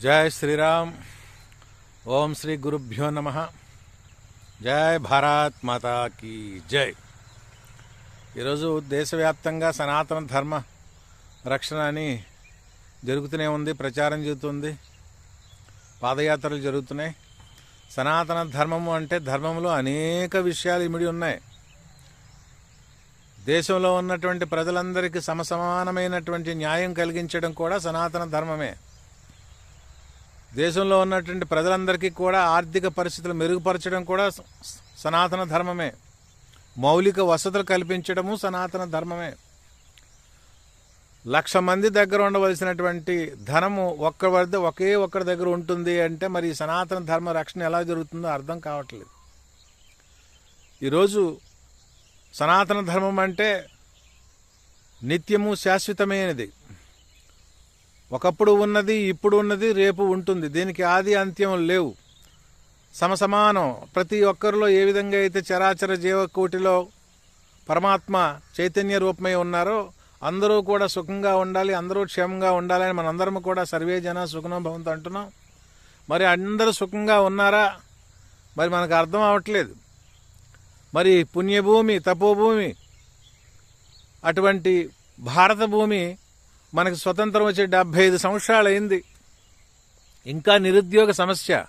జై శ్రీరామ్. ఓం శ్రీ గురుభ్యో నమ. జై భారత్ మాతా కీ జై. ఈరోజు దేశవ్యాప్తంగా సనాతన ధర్మ రక్షణ అని జరుగుతూనే ఉంది ప్రచారం జరుగుతుంది పాదయాత్రలు జరుగుతున్నాయి. సనాతన ధర్మము అంటే ధర్మంలో అనేక విషయాలు ఇమిడి ఉన్నాయి. దేశంలో ఉన్నటువంటి ప్రజలందరికీ సమసమానమైనటువంటి న్యాయం కలిగించడం కూడా సనాతన ధర్మమే. దేశంలో ఉన్నటువంటి ప్రజలందరికీ కూడా ఆర్థిక పరిస్థితులు మెరుగుపరచడం కూడా సనాతన ధర్మమే. మౌలిక వసతులు కల్పించడము సనాతన ధర్మమే. లక్ష మంది దగ్గర ఉండవలసినటువంటి ధనము ఒక్క వద్ద ఒకే ఒక్కరి దగ్గర ఉంటుంది అంటే మరి సనాతన ధర్మ రక్షణ ఎలా జరుగుతుందో అర్థం కావట్లేదు. ఈరోజు సనాతన ధర్మం అంటే నిత్యము శాశ్వతమైనది. ఒకప్పుడు ఉన్నది ఇప్పుడు ఉన్నది రేపు ఉంటుంది. దీనికి ఆది అంత్యం లేవు. సమసమానం. ప్రతి ఒక్కరిలో ఏ విధంగా అయితే చరాచర జీవకోటిలో పరమాత్మ చైతన్య రూపమై ఉన్నారో అందరూ కూడా సుఖంగా ఉండాలి అందరూ క్షేమంగా ఉండాలని మనందరం కూడా సర్వే జన సుఖనం భవంతు అంటున్నాం. మరి అందరూ సుఖంగా ఉన్నారా? మరి మనకు అర్థం అవ్వట్లేదు మరి పుణ్యభూమి తపోభూమి అటువంటి భారత భూమి మనకు స్వతంత్రం వచ్చే డెబ్బై ఐదు సంవత్సరాలు అయింది ఇంకా నిరుద్యోగ సమస్య.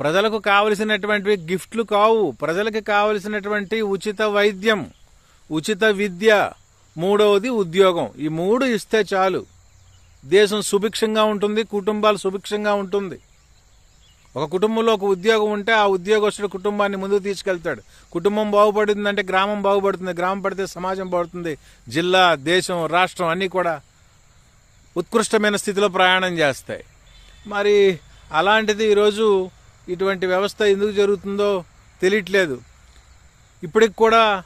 ప్రజలకు కావలసినటువంటి గిఫ్ట్లు కావు. ప్రజలకు కావలసినటువంటి ఉచిత వైద్యం ఉచిత విద్య. మూడవది ఉద్యోగం. ఈ మూడు ఇస్తే చాలు. దేశం సుభిక్షంగా ఉంటుంది కుటుంబాలు సుభిక్షంగా ఉంటుంది. ఒక కుటుంబంలో ఒక ఉద్యోగం ఉంటే ఆ ఉద్యోగస్తుడు కుటుంబాన్ని ముందుకు తీసుకెళ్తాడు. కుటుంబం బాగుపడుతుందంటే గ్రామం బాగుపడుతుంది. గ్రామం పడితే సమాజం బాగుతుంది జిల్లా దేశం రాష్ట్రం అన్నీ కూడా ఉత్కృష్టమైన స్థితిలో ప్రయాణం చేస్తాయి. మరి అలాంటిది ఈరోజు ఇటువంటి వ్యవస్థ ఎందుకు జరుగుతుందో తెలియట్లేదు. ఇప్పటికి కూడా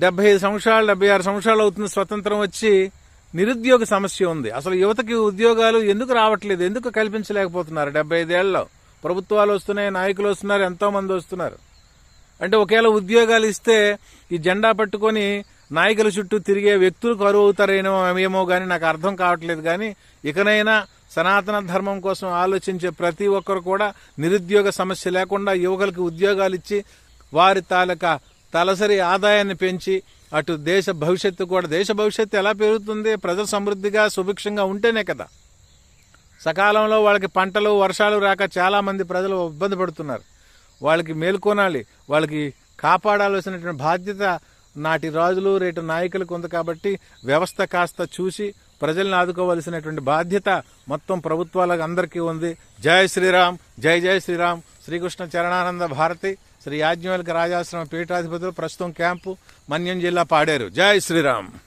డెబ్బై ఐదు సంవత్సరాలు డెబ్బై ఆరు సంవత్సరాలు అవుతుంది స్వతంత్రం వచ్చి నిరుద్యోగ సమస్య ఉంది. అసలు యువతకి ఉద్యోగాలు ఎందుకు రావట్లేదు? ఎందుకు కల్పించలేకపోతున్నారు? డెబ్బై ఐదేళ్ళలో ప్రభుత్వాలు వస్తున్నాయి నాయకులు వస్తున్నారు ఎంతోమంది వస్తున్నారు. అంటే ఒకవేళ ఉద్యోగాలు ఇస్తే ఈ జెండా పట్టుకొని నాయకుల చుట్టూ తిరిగే వ్యక్తులు కరువు అవుతారేమో ఏమో కానీ నాకు అర్థం కావట్లేదు కానీ ఇకనైనా సనాతన ధర్మం కోసం ఆలోచించే ప్రతి ఒక్కరు కూడా నిరుద్యోగ సమస్య లేకుండా యువకులకు ఉద్యోగాలు ఇచ్చి వారి తాలూకా తలసరి ఆదాయాన్ని పెంచి అటు దేశ భవిష్యత్తు కూడా దేశ భవిష్యత్తు ఎలా పెరుగుతుంది ప్రజలు సమృద్ధిగా సుభిక్షంగా ఉంటేనే కదా. సకాలంలో వాళ్ళకి పంటలు వర్షాలు రాక చాలామంది ప్రజలు ఇబ్బంది పడుతున్నారు. వాళ్ళకి మేల్కొనాలి వాళ్ళకి కాపాడాల్సినటువంటి బాధ్యత నాటి రాజులు రేటు నాయకులకు ఉంది కాబట్టి వ్యవస్థ కాస్త చూసి ప్రజల్ని ఆదుకోవలసినటువంటి బాధ్యత మొత్తం ప్రభుత్వాలకు అందరికీ ఉంది. జై శ్రీరామ్ జై జై శ్రీరామ్. శ్రీకృష్ణ చరణానంద భారతి శ్రీ యాజ్ఞవల్క రాజాశ్రమ పీఠాధిపతులు ప్రస్తుతం క్యాంపు మన్యం జిల్లా పాడారు. జై శ్రీరామ్.